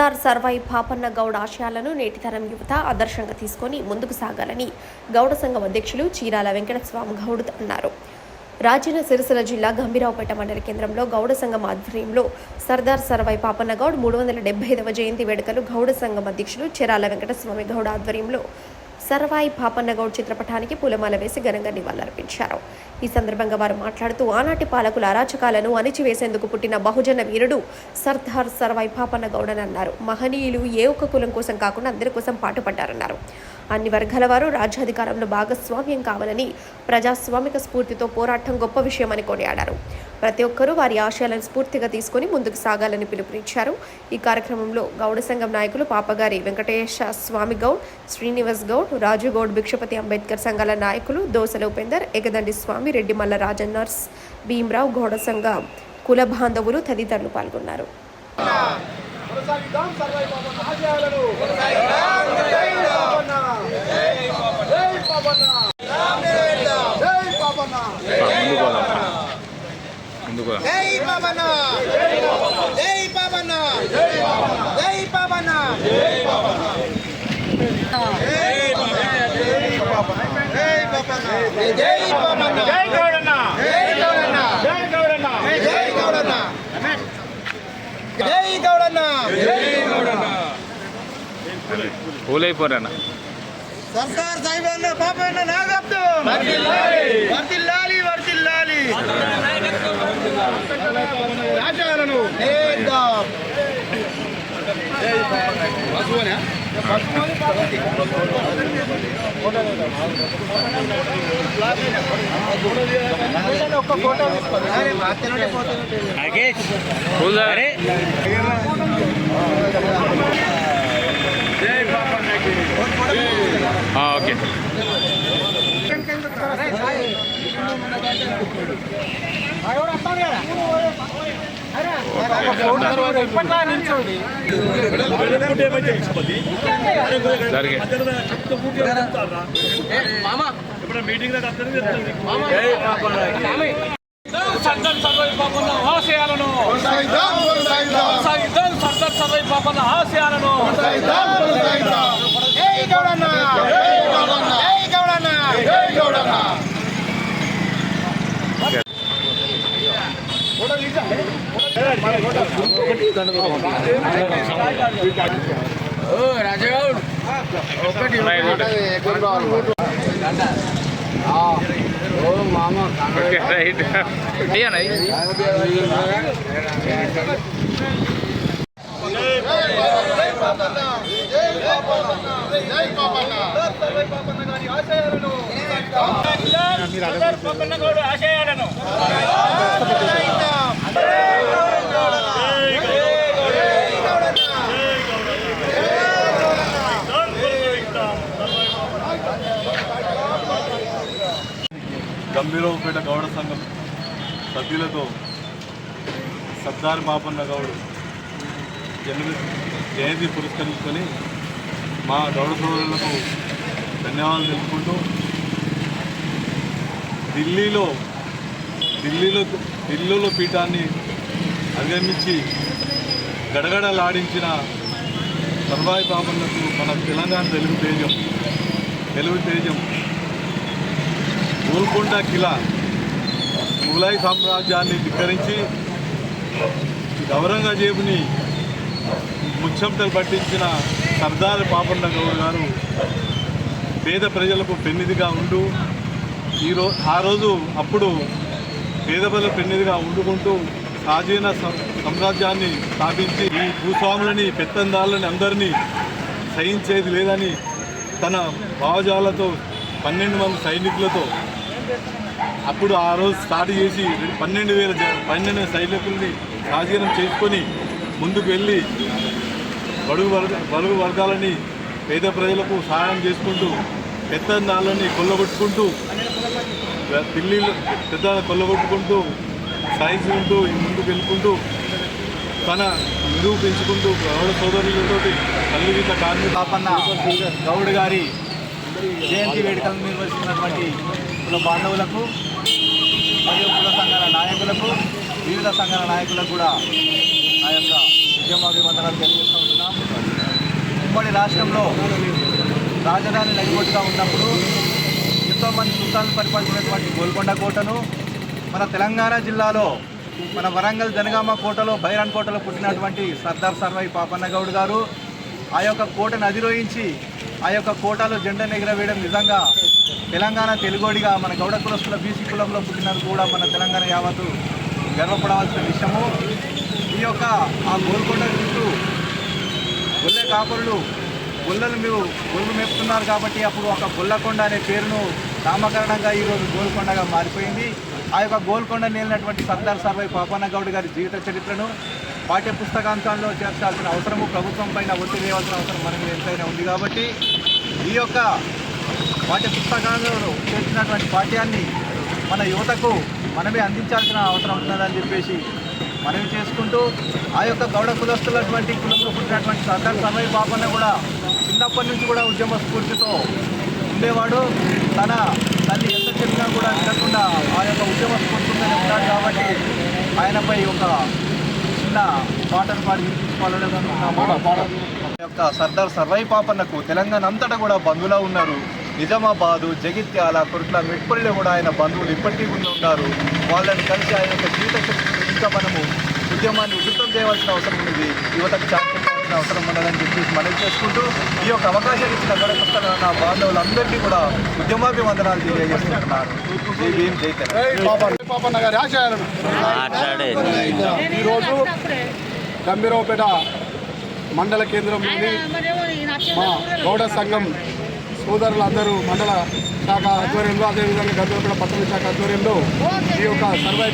సర్దార్ సర్వై పాపన్న గౌడ్ ఆశయాలను నేటి తరం యువత ఆదర్శంగా తీసుకొని ముందుకు సాగాలని గౌడ సంఘం అధ్యక్షులు చీరాల వెంకటస్వామి గౌడ్ అన్నారు. రాజన్న సిరిసిల్ల జిల్లా గంభీరావుపేట మండల కేంద్రంలో గౌడ సంఘం ఆధ్వర్యంలో సర్దార్ సర్వై పాపన్న గౌడ్ మూడు వందల డెబ్బై ఐదవ జయంతి వేడుకలు గౌడ సంఘం అధ్యక్షులు చీరాల వెంకటస్వామి గౌడ్ ఆధ్వర్యంలో సర్వాయి పాపన్న గౌడ్ చిత్రపటానికి పూలమాల వేసి ఘనంగా నివాళులర్పించారు. ఈ సందర్భంగా వారు మాట్లాడుతూ ఆనాటి పాలకుల అరాచకాలను అణిచివేసేందుకు పుట్టిన బహుజన వీరుడు సర్దార్ సర్వాయి పాపన్నగౌడ్ అని అన్నారు. మహనీయులు ఏ ఒక్క కులం కోసం కాకుండా అందరి కోసం పాటుపడ్డారన్నారు. అన్ని వర్గాల వారు రాజ్యాధికారంలో భాగస్వామ్యం కావాలని ప్రజాస్వామిక స్ఫూర్తితో పోరాటం గొప్ప విషయమని కొనియాడారు. ప్రతి ఒక్కరూ వారి ఆశయాలను స్ఫూర్తిగా తీసుకొని ముందుకు సాగాలని పిలుపునిచ్చారు. ఈ కార్యక్రమంలో గౌడ సంఘం నాయకులు పాపగారి వెంకటేశ స్వామి గౌడ్ శ్రీనివాస్ గౌడ్ రాజు గౌడ్ భిక్షపతి అంబేద్కర్ సంఘాల నాయకులు దోసల ఉపేందర్ ఎగదండి స్వామి రెడ్డి మల్ల రాజన్నర్స్ భీమరావు గౌడ సంఘ కుల బాంధవులు తదితరులు పాల్గొన్నారు. జై పాపన్న జై పాపన్న జై పాపన్న జై పాపన్న జై గౌడన్న జై గౌడన్న జై గౌడన్న జై గౌడన్న జై గౌడన్న పూలైపోరన్న సర్కార్ సాహిబన్న పాపన్న నాగబ్దు వర్దిల్లాలి వర్దిల్లాలి ఆశయాలను నేద్దాం ఒక్క ఫోటో తీసుకోండి ఓకే ఫోటో పూల సర్దార్ సర్వై పాపన్న ఆశయాలను సర్దార్ సర్వై పాపన్న ఆశయాలను జై గౌడన్న జై గౌడన్న జై గౌడన్న జై గౌడన్న ఉన్నాయి చూడు. ఓకే రైట్ అయ్యానా ఆశయాలను గంభీరావుపేట గౌడ సంఘం సభ్యులతో సర్దార్ బాపన్న గౌడ్ జన్మ జయంతి పురస్కరించుకొని మా గౌడ సోదరులకు ధన్యవాదాలు తెలుపుకుంటూ ఢిల్లీలో ఢిల్లీలో ఢిల్లీలో పీఠాన్ని అధిగమించి గడగడలాడించిన సర్వాయి పాపన్నకు మన తెలంగాణ తెలుగు తేజం తెలుగు తేజం గోల్కొండ కిలా ముఘలాయి సామ్రాజ్యాన్ని ధిక్కరించి ఔరంగజేబుని ముచ్చంతలు పట్టించిన సర్దార్ పాపన్న గౌడ్ గారు పేద ప్రజలకు పెన్నిదిగా ఉండు. ఈరో ఆ రోజు అప్పుడు పేద ప్రజల పెన్నిదిగా ఉండుకుంటూ స్వాధీన సామ్రాజ్యాన్ని స్థాపించి ఈ భూస్వాములని పెత్తందారులని అందరినీ సహించేది లేదని తన భావజాలతో పన్నెండు మంది సైనికులతో అప్పుడు ఆ రోజు స్టార్ట్ చేసి పన్నెండు వేల పన్నెండు సైనికుల్ని స్వాధీనం చేసుకొని ముందుకు వెళ్ళి బడుగు వర్గ బడుగు వర్గాలని పేద ప్రజలకు సహాయం చేసుకుంటూ పెత్తందాలని కొల్లగొట్టుకుంటూ ఢిల్లీలో పెద్ద కొల్లగొట్టుకుంటూ సాధించుకుంటూ ముందుకు వెళ్ళుకుంటూ తన విలువ పెంచుకుంటూ గౌడ సోదరులతో కల్లుగీత కార్మిక గౌడ్ గారి జయంతి వేడుకలను నిర్వహిస్తున్నటువంటి కుల బాంధవులకు మరియు కుల సంఘాల నాయకులకు వివిధ సంఘాల నాయకులకు కూడా ఆ యొక్క ఉద్యమాభివందనాలు తెలియజేస్తూ ఉంటున్నాం ఉమ్మడి రాష్ట్రంలో రాజధాని నడిగొట్టుగా ఉన్నప్పుడు ఎంతోమంది సుల్తాన్లు పరిపాలించినటువంటి గోల్కొండ కోటను మన తెలంగాణ జిల్లాలో మన వరంగల్ జనగామ కోటలో బైరాన్ కోటలో పుట్టినటువంటి సర్దార్ సర్వై పాపన్న గౌడ్ గారు ఆ యొక్క కోటను అధిరోహించి ఆ యొక్క కోటాలో జెండా ఎగరవేయడం నిజంగా తెలంగాణ తెలుగోడిగా మన గౌడ కులస్తుల బీసీ కులంలో పుట్టినందుకు కూడా మన తెలంగాణ యావత్తు గర్వపడవలసిన విషయము. ఈ యొక్క ఆ గోల్కొండ చుట్టూ గొల్లె కాపురులు గొల్లలు మీరు గొల్లు మేపుతున్నారు కాబట్టి అప్పుడు ఒక గొల్లకొండ అనే పేరును నామకరణంగా ఈరోజు గోల్కొండగా మారిపోయింది. ఆ యొక్క గోల్కొండ నేలినటువంటి సర్దార్ సర్వై పాపన్న గౌడ్ గారి జీవిత చరిత్రను పాఠ్య పుస్తకాంశాల్లో చేర్చాల్సిన అవసరము ప్రభుత్వం పైన ఒత్తిడి వేయాల్సిన అవసరం మనకి ఎంతైనా ఉంది కాబట్టి ఈ యొక్క పాఠ్య పుస్తకాలలో చేర్చినటువంటి పాఠ్యాన్ని మన యువతకు మనమే అందించాల్సిన అవసరం ఉన్నదని చెప్పేసి మనవి చేసుకుంటూ ఆ యొక్క గౌడ కులస్తులటువంటి కులంలో పుట్టినటువంటి సర్దార్ సమయ బాబన్న కూడా చిన్నప్పటి నుంచి కూడా ఉద్యమ స్ఫూర్తితో ఉండేవాడు. తన తల్లి ఎంత చెప్పినా కూడా వినకుండా ఆ యొక్క ఉద్యమ స్ఫూర్తితోనే ఉన్నాడు కాబట్టి ఆయనపై ఒక చిన్న పాటను పాడి వినిపించుకోవాలని యొక్క సర్దార్ సర్వై పాపన్నకు తెలంగాణ అంతటా కూడా బంధువులా ఉన్నారు. నిజామాబాదు జగిత్యాల కుర్ట్ల మెట్పల్లిలో కూడా ఆయన బంధువులు ఇప్పటికీ కూడా ఉన్నారు. వాళ్ళని కలిసి ఆయన యొక్క జీవిత ఇంకా మనము ఉద్యమాన్ని ఉధృతం చేయవలసిన అవసరం ఉంది యువతకు చాటుకోవాల్సిన అవసరం ఉన్నదని చెప్పేసి మనవి చేసుకుంటూ ఈ యొక్క అవకాశం ఇచ్చిన గడపస్తున్న నా బాంధవులందరికీ కూడా ఉద్యమాభివందనాలు జై జై ఆశయాలను. ఈరోజు గంభీరావుపేట మండల కేంద్రంలోని మా గౌడ సంఘం సోదరులందరూ మండల శాఖ ఆధ్వర్యంలో అదేవిధంగా గంభీరావుపేట పట్టణ శాఖ ఆధ్వర్యంలో ఈ యొక్క సర్వై